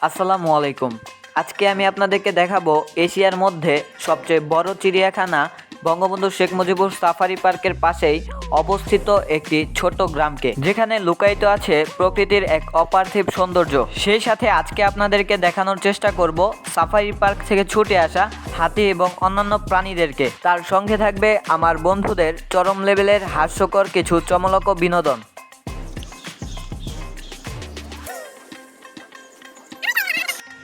আসসালামু আলাইকুম। আজকে আমি আপনাদেরকে দেখাবো এশিয়ার মধ্যে সবচেয়ে বড় চিড়িয়াখানা বঙ্গবন্ধু শেখ মুজিবুর সাফারি পার্কের পাশেই অবস্থিত একটি ছোট গ্রামকে, যেখানে লুকায়িত আছে প্রকৃতির এক অপার্থিব সৌন্দর্য। সেই সাথে আজকে আপনাদেরকে দেখানোর চেষ্টা করব সাফারি পার্ক থেকে ছুটে আসা হাতি এবং অন্যান্য প্রাণীদেরকে। তার সঙ্গে থাকবে আমার বন্ধুদের চরম লেভেলের হাস্যকর কিছু চমলক বিনোদন।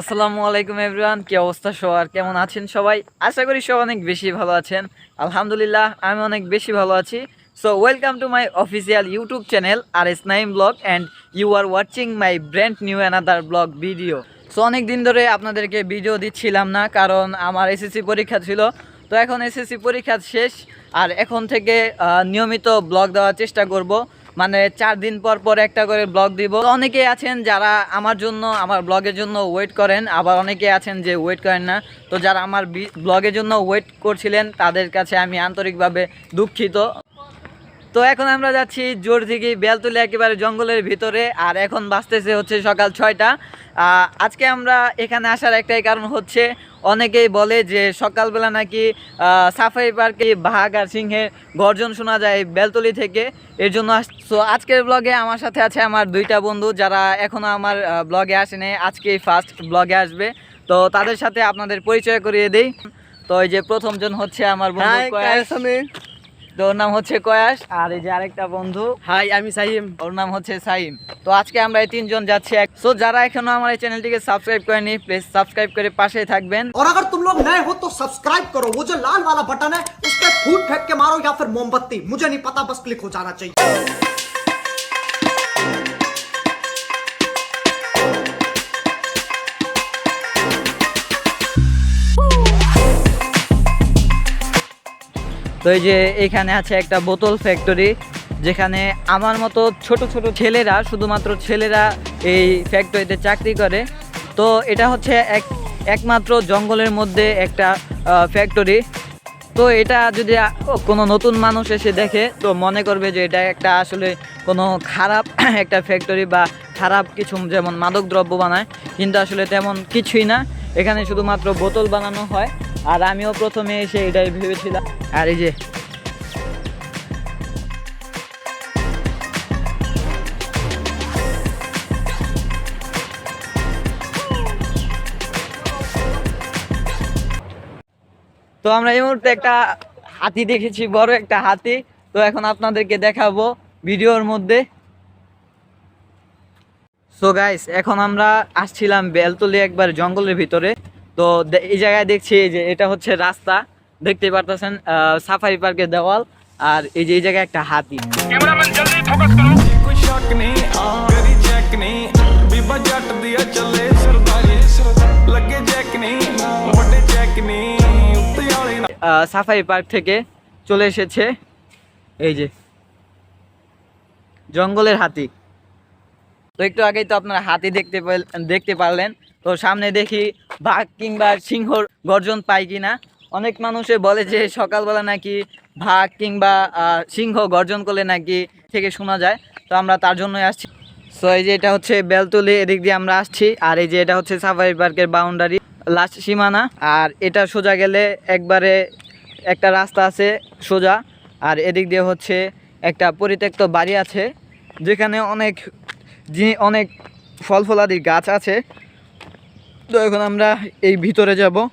আসসালামু আলাইকুম এভরিওয়ান, কি অবস্থা সবার? কেমন আছেন সবাই? আশা করি সব অনেক বেশি ভালো আছেন। আলহামদুলিল্লাহ, আমি অনেক বেশি ভালো আছি। So welcome to my official YouTube channel R S Naim vlog and you are watching my brand new another vlog video so অনেক দিন ধরে আপনাদেরকে ভিডিও দিচ্ছিলাম না, কারণ আমার এসএসসি পরীক্ষা ছিল। তো এখন এসএসসি পরীক্ষা শেষ, আর এখন থেকে নিয়মিত ব্লগ দেওয়ার চেষ্টা করব। মানে চার দিন পর পর একটা করে ব্লগ দিব। অনেকে আছেন যারা আমার জন্য, আমার ব্লগের জন্য ওয়েট করেন, আবার অনেকে আছেন যে ওয়েট করেন না। তো যারা আমার ব্লগের জন্য ওয়েট করছিলেন, তাদের কাছে আমি আন্তরিকভাবে দুঃখিত। তো এখন আমরা যাচ্ছি জোর থেকে বেলতুলি একেবারে জঙ্গলের ভিতরে আর এখন বাঁচতেছে হচ্ছে সকাল ছয়টা। আজকে আমরা এখানে আসার একটাই কারণ হচ্ছে অনেকেই বলে যে সকালবেলা নাকি সাফারি পার্কে বাঘ আর সিংহের গর্জন শোনা যায় বেলতলি থেকে। এর জন্য সো আজকের ব্লগে আমার সাথে আছে আমার দুইটা বন্ধু যারা এখনও আমার ব্লগে আসেনি আজকেই ফার্স্ট ব্লগে আসবে। তো তাদের সাথে আপনাদের পরিচয় করিয়ে দেই। তো এই যে প্রথমজন হচ্ছে আমার বন্ধু তো ওর নাম হচ্ছে কয়াস আর এই যে আরেকটা বন্ধু হাই আমি সাইম ওর নাম হচ্ছে সাইম তো আজকে আমরা এই তিনজন যাচ্ছি সো যারা এখনো আমার এই চ্যানেলটিকে সাবস্ক্রাইব করেনি প্লিজ সাবস্ক্রাইব করে পাশেই থাকবেন और अगर तुम लोग नए हो तो सब्सक्राइब करो वो जो लाल वाला बटन है उस पर फूट फेंक के मारो या फिर मोमबत्ती मुझे नहीं पता बस क्लिक हो जाना चाहिए তো এই যে এখানে আছে একটা বোতল ফ্যাক্টরি যেখানে আমার মতো ছোট ছোট ছেলেরা, শুধুমাত্র ছেলেরা এই ফ্যাক্টরিতে চাকরি করে। তো এটা হচ্ছে এক, একমাত্র জঙ্গলের মধ্যে একটা ফ্যাক্টরি তো এটা যদি কোনো নতুন মানুষ এসে দেখে, তো মনে করবে যে এটা একটা আসলে কোনো খারাপ একটা ফ্যাক্টরি বা খারাপ কিছু যেমন মাদক দ্রব্য বানায়, কিন্তু আসলে তেমন কিছুই না। এখানে শুধুমাত্র বোতল বানানো হয়। আর আমিও প্রথমে এসে এটাই ভেবেছিলাম। আর এই যে তো আমরা এই মুহূর্তে একটা হাতি দেখেছি বড় একটা হাতি। তো এখন আপনাদেরকে দেখাবো ভিডিওর মধ্যে। সো গাইস এখন আমরা আসছিলাম বেলতলি একবার জঙ্গলের ভিতরে। তো এই জায়গায় দেখছি যে এটা হচ্ছে রাস্তা। দেখতে পারতেছেন সাফারি পার্কের দেওয়াল। আর এই যে এই জায়গায় একটা হাতি। সাফারি পার্ক থেকে চলে এসেছে। এই যে জঙ্গলের হাতি। তো একটু আগেই তো আপনারা হাতি দেখতে দেখতে পারলেন। তো সামনে দেখি বাঘ কিংবা সিংহর গর্জন পাই কিনা। অনেক মানুষে বলে যে সকালবেলা নাকি ভাগ কিংবা সিংহ গর্জন করলে নাকি থেকে শোনা যায়। তো আমরা তার জন্যই আসছি। সো এই যে এটা হচ্ছে বেলতলি, এদিক দিয়ে আমরা আসছি। আর এই যে এটা হচ্ছে সাফারি পার্কের বাউন্ডারি লাস্ট সীমানা। আর এটা সোজা গেলে একবারে একটা রাস্তা আছে সোজা। আর এদিক দিয়ে হচ্ছে একটা পরিত্যক্ত বাড়ি আছে, যেখানে অনেক জি- অনেক ফল ফলাদির গাছ আছে। তো এখন আমরা এই ভিতরে যাব।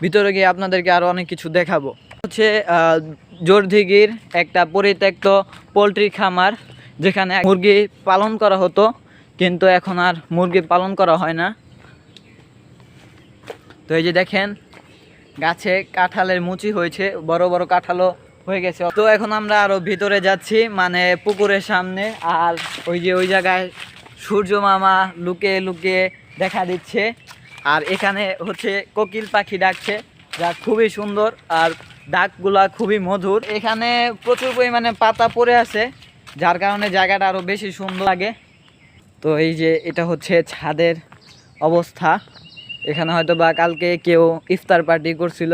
ভিতরে গিয়ে আপনাদেরকে আরও অনেক কিছু দেখাবো। হচ্ছে জোরদিঘির একটা পরিত্যক্ত পোলট্রি খামার, যেখানে মুরগি পালন করা হতো, কিন্তু এখন আর মুরগি পালন করা হয় না। তো এই যে দেখেন, গাছে কাঁঠালের মুচি হয়েছে, বড় বড় কাঁঠালও হয়ে গেছে। তো এখন আমরা আরও ভিতরে যাচ্ছি মানে পুকুরের সামনে। আর ওই যে ওই জায়গায় সূর্য মামা লুকিয়ে লুকিয়ে দেখা দিচ্ছে। আর এখানে হচ্ছে কোকিল পাখি ডাকছে, যা খুবই সুন্দর। আর ডাকগুলা খুবই মধুর। এখানে প্রচুর পরিমাণে পাতা পড়ে আছে, যার কারণে জায়গাটা আরও বেশি সুন্দর লাগে। তো এই যে এটা হচ্ছে ছাদের অবস্থা। এখানে হয়তো বা কালকে কেউ ইফতার পার্টি করছিল,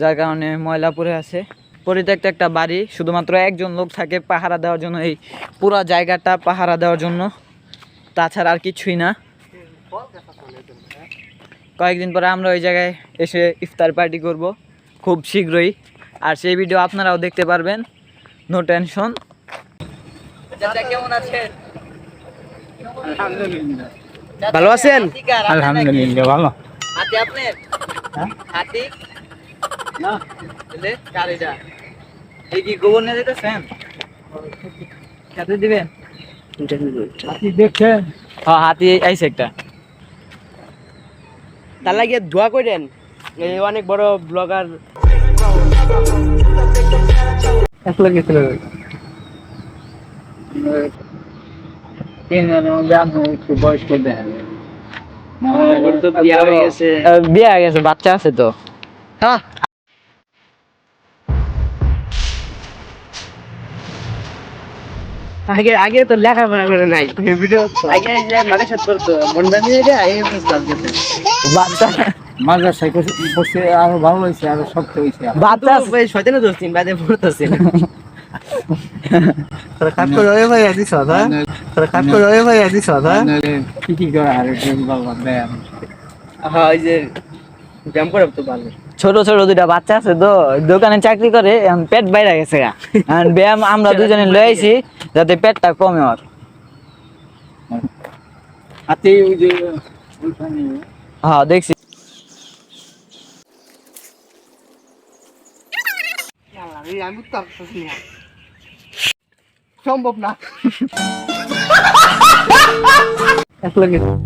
যার কারণে ময়লা পড়ে আছে। পরিত্যক্ত একটা বাড়ি শুধুমাত্র একজন লোক থাকে পাহারা দেওয়ার জন্য এই পুরো জায়গাটা পাহারা দেওয়ার জন্য। তাছাড়া আর কিছুই না। কয়েকদিন পরে আমরা ওই জায়গায় এসে ইফতার পার্টি করব খুব শীঘ্রই। আর সেই ভিডিও আপনারাও দেখতে পারবেন। নো টেনশন কেমন আছেন? আলহামদুলিল্লাহ। ভালো আছেন? আলহামদুলিল্লাহ ভালো। হাতি আপনার? হাতি? না। এই কি গোবর নিয়ে যেতেছেন খেতে দিবেন? আপনি দেখছেন হ্যাঁ হাতি আইছে একটা। তার লাগে দোয়া করেন। এই অনেক বড় ব্লগার। বিয়া হয়ে বিয়ে হয়ে গেছে বাচ্চা আছে তো। আগে আগে তো লেখাপড়া করে নাই। ভিডিও আগে যে মাদ্রাসা পড়তো মনটা নিয়ে রে আগে বুঝতাম যেতে বাচ্চা মাদ্রাসায় বসে আরও ভালো হয়েছে আরও শক্ত হয়েছে বাচ্চা। ভাই শয়তানে দোস্তিন বাদে পড়তেছে। তোরা কাট করে ওই ভাই দিছ না তোরা কাট করে ওই ভাই দিছ না কি কি করে আর বাবা হ্যাঁ ওই যে ব্যায়াম করে তো ভালো। ছোট ছোট দুইটা বাচ্চা আছে তো দোকানে চাকরি করে পেট বাইরে গেছে ব্যায়াম আমরা দুজনে লয়ে আইছি যাতে পেটটা কমে ওর। ওইখানে। হ্যাঁ দেখছি। সম্ভব না।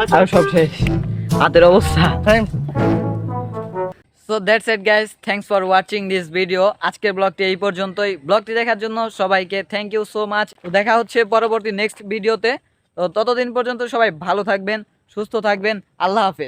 আর সব শেষ। হাতের অবস্থা। So that's it guys thanks for watching this video আজকের ব্লগটি এই পর্যন্তই। ব্লগটি দেখার জন্য সবাইকে থ্যাংক ইউ সো মাচ দেখা হচ্ছে পরবর্তী নেক্সট ভিডিওতে তো ততদিন পর্যন্ত সবাই ভালো থাকবেন সুস্থ থাকবেন। আল্লাহ হাফেজ।